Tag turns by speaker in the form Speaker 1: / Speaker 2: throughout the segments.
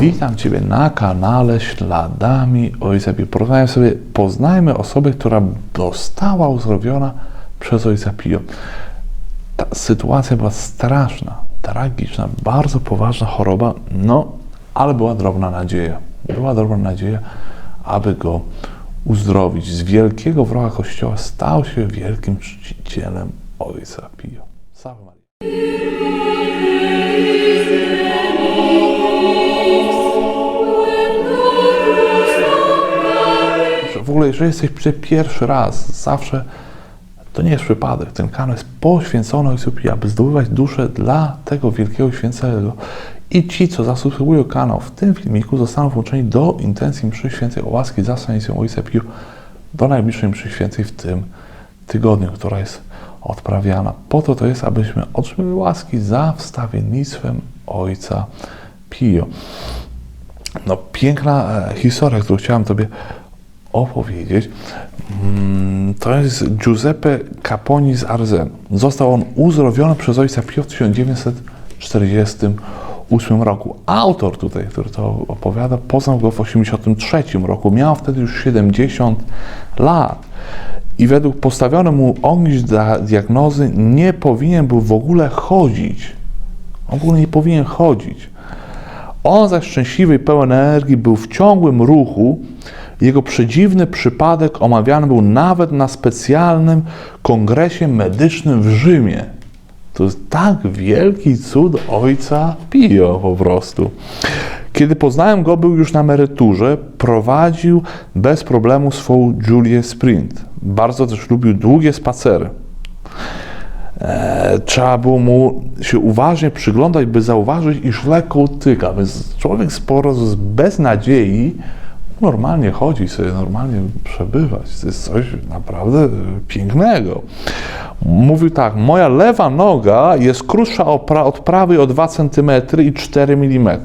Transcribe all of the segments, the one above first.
Speaker 1: Witam Ciebie na kanale Śladami Ojca Pio. Poznajmy sobie, poznajmy osobę, która została uzdrowiona przez Ojca Pio. Ta sytuacja była straszna, tragiczna, bardzo poważna choroba, no, ale była drobna nadzieja. Była drobna nadzieja, aby go uzdrowić. Z wielkiego wroga Kościoła stał się wielkim czcicielem Ojca Pio. Salve Maria. Ogóle, jeżeli jesteś przy pierwszy raz, zawsze to nie jest przypadek. Ten kanał jest poświęcony Ojcu aby zdobywać duszę dla tego wielkiego święcego. I ci, co zasubskrybują kanał w tym filmiku, zostaną włączeni do intencji mszy świętej o łaski za stanicją Ojca Pio do najbliższej mszy świętej w tym tygodniu, która jest odprawiana. Po to to jest, abyśmy otrzymali łaski za wstawiennictwem Ojca Pio. No, piękna e, historia, którą chciałem Tobie opowiedzieć. Mm, To jest Giuseppe Caponi z Arzenu. Został on uzdrowiony przez ojca Pio w 1948 roku. Autor tutaj, który to opowiada, poznał go w 1983 roku. Miał wtedy już 70 lat. I według postawionej mu ognisk diagnozy nie powinien był w ogóle chodzić. W ogóle nie powinien chodzić. On zaś szczęśliwy i pełen energii był w ciągłym ruchu. Jego przedziwny przypadek omawiany był nawet na specjalnym kongresie medycznym w Rzymie. To jest tak wielki cud ojca Pio po prostu. Kiedy poznałem go, był już na emeryturze, prowadził bez problemu swą Julię Sprint. Bardzo też lubił długie spacery. E, trzeba było mu się uważnie przyglądać, by zauważyć, iż lekko utyka. Więc człowiek sporo z bez nadziei normalnie chodzi sobie, normalnie przebywać. To jest coś naprawdę e, pięknego. Mówił tak, moja lewa noga jest krótsza od prawej o 2 cm i 4 mm.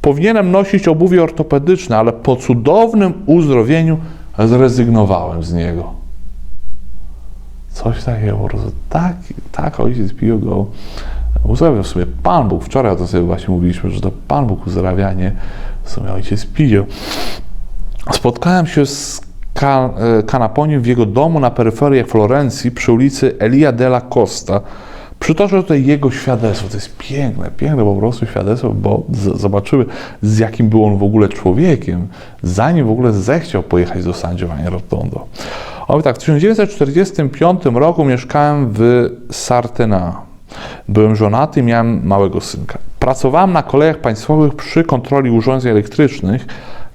Speaker 1: Powinienem nosić obuwie ortopedyczne, ale po cudownym uzdrowieniu zrezygnowałem z niego. Coś takiego. Tak, tak ojciec Pio go uzdrawiał w sumie Pan Bóg. Wczoraj o tym sobie właśnie mówiliśmy, że to Pan Bóg uzdrawia, nie w sumie ojciec Pio. Spotkałem się z kan Kanaponiem w jego domu na peryferiach Florencji przy ulicy Elia della Costa. Przytoczę tutaj jego świadectwo. To jest piękne, piękne po prostu świadectwo, bo zobaczyły, z jakim był on w ogóle człowiekiem, zanim w ogóle zechciał pojechać do San Giovanni Rotondo. O tak, w 1945 roku mieszkałem w Sartena. Byłem żonaty i miałem małego synka. Pracowałem na kolejach państwowych przy kontroli urządzeń elektrycznych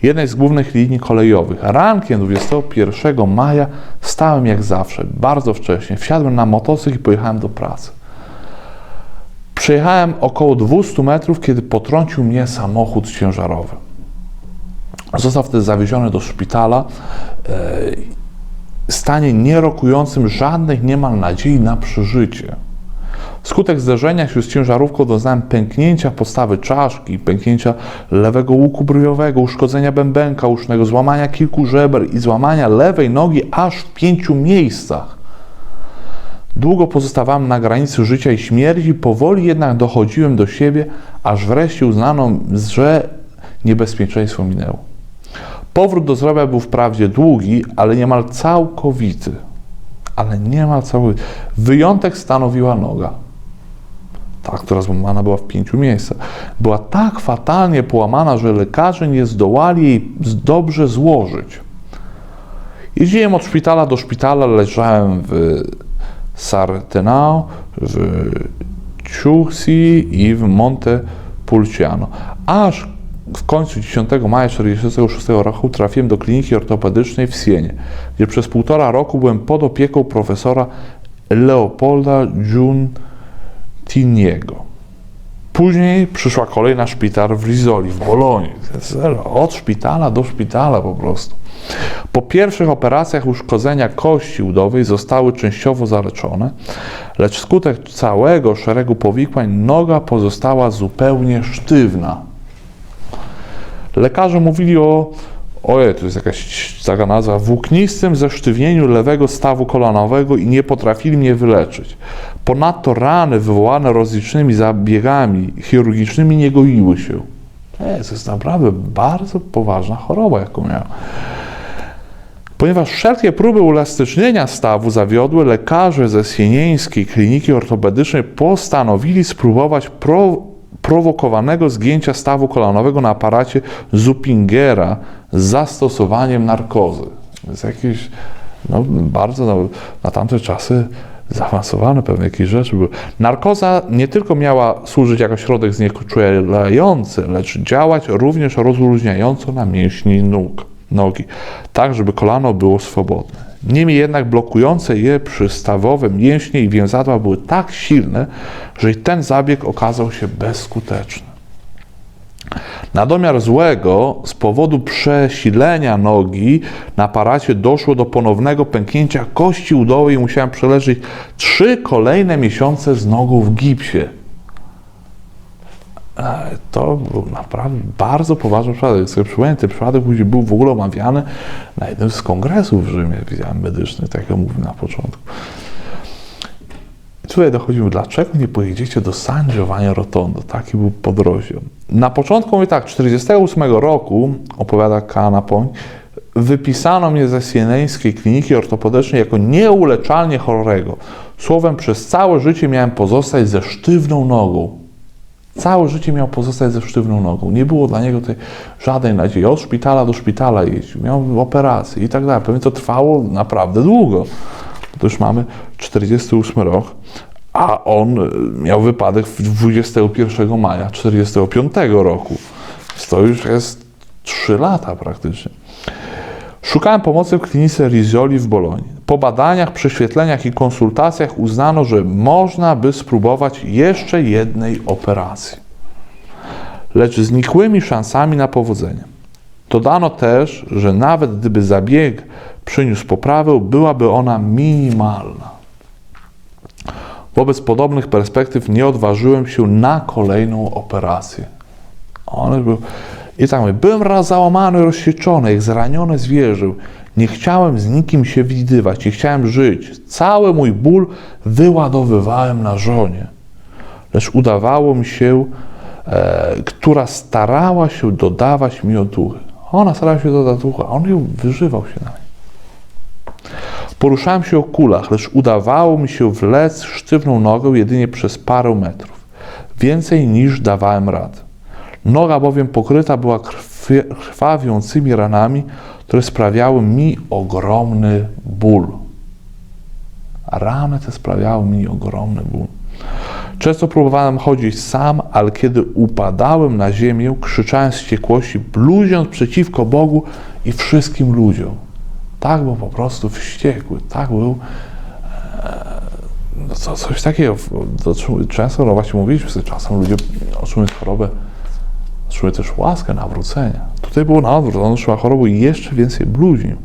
Speaker 1: jednej z głównych linii kolejowych. Rankiem 21 maja stałem jak zawsze, bardzo wcześnie. Wsiadłem na motocykl i pojechałem do pracy. Przejechałem około 200 metrów, kiedy potrącił mnie samochód ciężarowy. Został wtedy zawieziony do szpitala w stanie nie rokującym żadnych niemal nadziei na przeżycie. Wskutek zderzenia się z ciężarówką doznałem pęknięcia podstawy czaszki, pęknięcia lewego łuku brwiowego, uszkodzenia bębenka usznego, złamania kilku żeber i złamania lewej nogi aż w pięciu miejscach. Długo pozostawałem na granicy życia i śmierci, powoli jednak dochodziłem do siebie, aż wreszcie uznano, że niebezpieczeństwo minęło. Powrót do zdrowia był wprawdzie długi, ale niemal całkowity. Ale niemal całkowity. Wyjątek stanowiła noga. Ta, która złamana była w pięciu miejscach. Była tak fatalnie połamana, że lekarze nie zdołali jej dobrze złożyć. Jeździłem od szpitala do szpitala, leżałem w Sartenau, w Ciuchsi i w Montepulciano. Aż w końcu 10 maja 1946 roku trafiłem do kliniki ortopedycznej w Sienie, gdzie przez półtora roku byłem pod opieką profesora Leopolda Giuntiniego. Później przyszła kolej na szpital w Rizoli, w Bolonii. Od szpitala do szpitala po prostu. Po pierwszych operacjach uszkodzenia kości udowej zostały częściowo zaleczone, lecz wskutek całego szeregu powikłań noga pozostała zupełnie sztywna. Lekarze mówili o, ojej, to jest jakaś taka nazwa, włóknistym zesztywnieniu lewego stawu kolanowego i nie potrafili mnie wyleczyć. Ponadto rany wywołane rozlicznymi zabiegami chirurgicznymi nie goiły się. To jest naprawdę bardzo poważna choroba, jaką miał. Ponieważ wszelkie próby uelastycznienia stawu zawiodły, lekarze ze Sienieńskiej Kliniki Ortopedycznej postanowili spróbować pro, prowokowanego zgięcia stawu kolanowego na aparacie Zuppingera z zastosowaniem narkozy. To jest jakieś no, bardzo no, na tamte czasy zaawansowane pewnie jakieś rzeczy były. Narkoza nie tylko miała służyć jako środek znieczulający, lecz działać również rozluźniająco na mięśni nóg, nogi, tak żeby kolano było swobodne. Niemniej jednak blokujące je przystawowe mięśnie i więzadła były tak silne, że i ten zabieg okazał się bezskuteczny. Na domiar złego, z powodu przesilenia nogi na aparacie doszło do ponownego pęknięcia kości udowej i musiałem przeleżeć trzy kolejne miesiące z nogą w gipsie. E, To był naprawdę bardzo poważny przypadek. Jak sobie przypomnę, ten przypadek później był w ogóle omawiany na jednym z kongresów w Rzymie, widziałem medycznych, tak jak mówiłem na początku. I tutaj dochodzimy, dlaczego nie pojedziecie do San Giovanni Rotondo? Taki był podrozdział. Na początku, mówię tak, 48 roku, opowiada Kanapoń, wypisano mnie ze Sieneńskiej Kliniki Ortopedycznej jako nieuleczalnie chorego. Słowem, przez całe życie miałem pozostać ze sztywną nogą. Całe życie miał pozostać ze sztywną nogą. Nie było dla niego tej żadnej nadziei. Od szpitala do szpitala jeździł, miał operacje i tak dalej. Pewnie to trwało naprawdę długo. To już mamy 48 rok, a on y, miał wypadek w 21 maja 45 roku. To już jest 3 lata praktycznie. Szukałem pomocy w klinice Rizzoli w Bolonii. Po badaniach, prześwietleniach i konsultacjach uznano, że można by spróbować jeszcze jednej operacji. Lecz z nikłymi szansami na powodzenie. Dodano też, że nawet gdyby zabieg przyniósł poprawę, byłaby ona minimalna. Wobec podobnych perspektyw nie odważyłem się na kolejną operację. On był... I tak mówię, byłem raz załamany, rozsieczony, jak zranione zwierzę. Nie chciałem z nikim się widywać, nie chciałem żyć. Cały mój ból wyładowywałem na żonie. Lecz udawało mi się, e, która starała się dodawać mi otuchy. Ona starała się dodać otuchy, a on ją wyżywał się na niej. Poruszałem się o kulach, lecz udawało mi się wlec sztywną nogę jedynie przez parę metrów. Więcej niż dawałem radę. Noga bowiem pokryta była krwawiącymi ranami, które sprawiały mi ogromny ból. Rany te sprawiały mi ogromny ból. Często próbowałem chodzić sam, ale kiedy upadałem na ziemię, krzyczałem z wściekłości, bluźniąc przeciwko Bogu i wszystkim ludziom. Tak był po prostu wściekły, tak był e, no co, coś takiego. To, często, no właśnie mówiliśmy sobie, czasem ludzie otrzymują chorobę, otrzymują też łaskę nawrócenia. Tutaj było na odwrót, on otrzymał chorobę i jeszcze więcej bluźnił.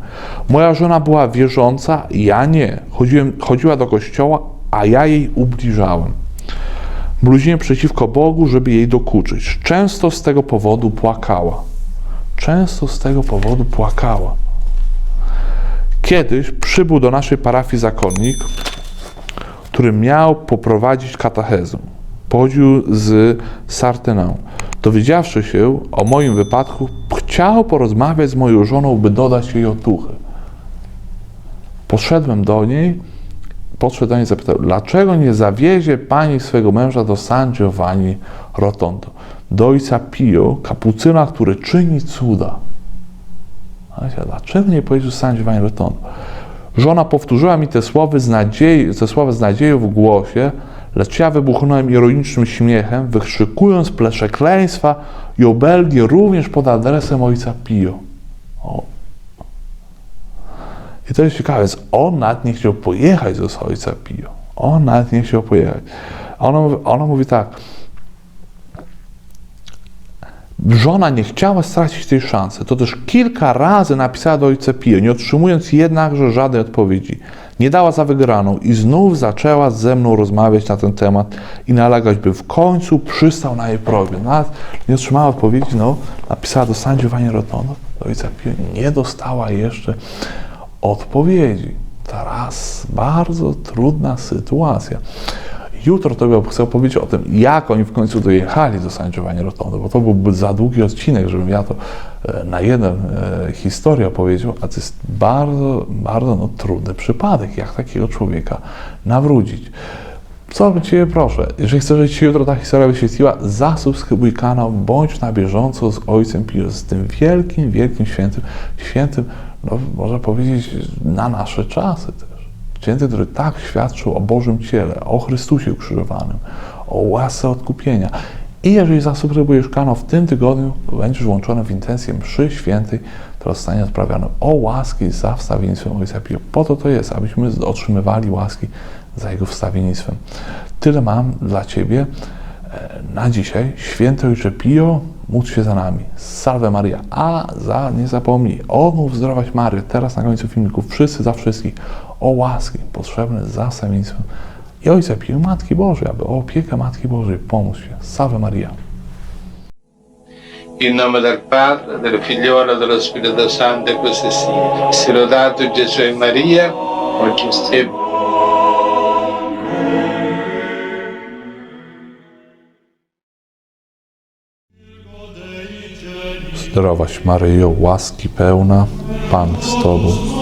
Speaker 1: Moja żona była wierząca, ja nie. Chodziłem, chodziła do kościoła, a ja jej ubliżałem. Bluźniłem przeciwko Bogu, żeby jej dokuczyć. Często z tego powodu płakała. Często z tego powodu płakała. Kiedyś przybył do naszej parafii zakonnik, który miał poprowadzić katechezę. Pochodził z Sartynę. Dowiedziawszy się o moim wypadku, chciał porozmawiać z moją żoną, by dodać jej otuchy. Poszedłem do niej, podszedł do niej i zapytał, dlaczego nie zawiezie pani swojego męża do San Giovanni Rotondo, do ojca Pio, kapucyna, który czyni cuda. A dlaczego nie powiedział San Giovanni Rotondo? Żona powtórzyła mi te słowa, z nadziei, te słowa z nadzieją w głosie, lecz ja wybuchnąłem ironicznym śmiechem, wykrzykując przekleństwa i obelgi również pod adresem ojca Pio. O. I to jest ciekawe, więc on nawet nie chciał pojechać do ojca Pio. On nawet nie chciał pojechać. Ona, ona mówi tak, Żona nie chciała stracić tej szansy. To też kilka razy napisała do ojca Pio, nie otrzymując jednakże żadnej odpowiedzi. Nie dała za wygraną i znów zaczęła ze mną rozmawiać na ten temat i nalegać, by w końcu przystał na jej prośbę. Nawet nie otrzymała odpowiedzi, no, napisała do San Giovanni Rotondo, do ojca Pio, nie dostała jeszcze odpowiedzi. Teraz bardzo trudna sytuacja. Jutro to bym chcę powiedzieć o tym, jak oni w końcu dojechali do San Giovanni Rotondo, bo to byłby za długi odcinek, żebym ja to e, na jeden e, historię opowiedział, a to jest bardzo, bardzo no, trudny przypadek, jak takiego człowieka nawrócić. Co Ciebie proszę, jeżeli chcesz, żeby Ci jutro ta historia wyświetliła, zasubskrybuj kanał, bądź na bieżąco z Ojcem Pius, z tym wielkim, wielkim świętym, świętym, no można powiedzieć, na nasze czasy. Święty, który tak świadczył o Bożym Ciele, o Chrystusie ukrzyżowanym, o łasce odkupienia. I jeżeli zasubskrybujesz kanał w tym tygodniu, będziesz włączony w intencję mszy świętej, która zostanie odprawiana o łaski za wstawiennictwem Ojca Pio. Po to to jest, abyśmy otrzymywali łaski za Jego wstawiennictwem. Tyle mam dla Ciebie e, na dzisiaj. Święty Ojcze Pio, módl się za nami. Salve Maria. A za, nie zapomnij, omów zdrowaś Maryję. Teraz na końcu filmiku wszyscy za wszystkich o łaski potrzebne za wstawiennictwem i Ojca Pio, i Matki Bożej, aby o opiekę Matki Bożej pomóc się. Salve Maria.
Speaker 2: In nome del Padre, del Figliolo e dello Spirito Santo, così sia. Si lodato Gesù e Maria, oggi e sempre.
Speaker 1: Zdrowaś Maryjo, łaski pełna, Pan z Tobą,